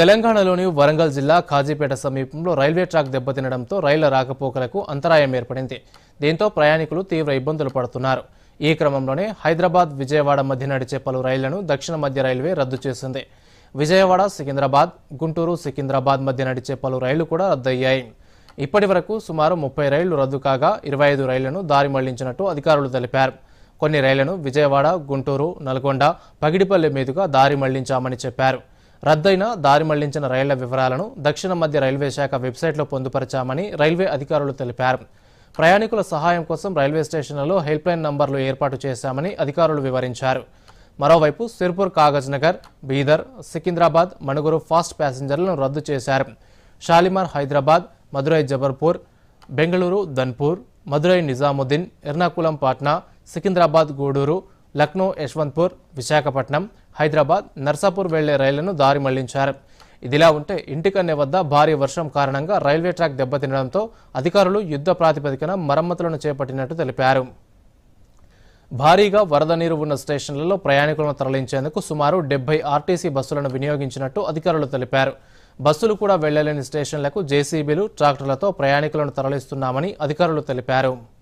తెలంగాణలోని వరంగల్ జిల్లా కాజీపేట సమీపంలో రైల్వే ట్రాక్ దెబ్బతినడంతో రైళ్ళ రాకపోకలకు అంతరాయం ఏర్పడింది. దీంతో ప్రయాణికులు తీవ్ర ఇబ్బందులు పడుతున్నారు. ఈ క్రమంలోనే హైదరాబాద్ విజయవాడ మధ్య నడిచే పలు రైళ్ళను దక్షిణ మధ్య రైల్వే రద్దు చేసింది. విజయవాడ సికింద్రాబాద్ గుంటూరు సికింద్రాబాద్ మధ్య నడిచే పలు రైళ్ళు కూడా రద్దయ్యాయి. ఇప్పటి వరకు సుమారు ముప్పై రైళ్ళు రద్దు కాగా ఇరవై ఐదు రైళ్ళను దారి మళ్ళించినట్టు అధికారులు తెలిపారు. కొన్ని రైళ్ళను విజయవాడ గుంటూరు నల్గొండ పగిడిపల్లి మీదుగా దారి మళ్ళించామని చెప్పారు. రద్దయిన దారి మళ్ళించిన రైళ్ళ వివరాలను దక్షిణ మధ్య రైల్వే శాఖ వెబ్సైట్లో పొందుపరిచామని రైల్వే అధికారులు తెలిపారు. ప్రయాణికుల సహాయం కోసం రైల్వే స్టేషన్లలో హెల్ప్ లైన్ నంబర్లు ఏర్పాటు చేశామని అధికారులు వివరించారు. మరోవైపు సిర్పూర్ కాగజ్ నగర్ బీదర్ సికింద్రాబాద్ మణుగురు ఫాస్ట్ ప్యాసింజర్లను రద్దు చేశారు. షాలిమార్ హైదరాబాద్ మదురై జబర్పూర్ బెంగళూరు ధన్పూర్ మదురై నిజాముద్దీన్ ఎర్నాకుళం పాట్నా సికింద్రాబాద్ గూడూరు లక్నో యశ్వంత్పూర్ విశాఖపట్నం హైదరాబాద్ నర్సాపూర్ వెళ్ళే రైళ్ళను దారి మళ్ళించారు. ఇదిలా ఉంటే ఇంటికన్నె వద్ద భారీ వర్షం కారణంగా రైల్వే ట్రాక్ దెబ్బతినడంతో అధికారులు యుద్ధ ప్రాతిపదికన మరమ్మతులను చేపట్టినట్టు తెలిపారు. భారీగా వరద నీరు ఉన్న స్టేషన్లలో ప్రయాణికులను తరలించేందుకు సుమారు డెబ్బై ఆర్టీసీ బస్సులను వినియోగించినట్టు అధికారులు తెలిపారు. బస్సులు కూడా వెళ్ళలేని స్టేషన్లకు జేసీబీలు ట్రాక్టర్లతో ప్రయాణికులను తరలిస్తున్నామని అధికారులు తెలిపారు.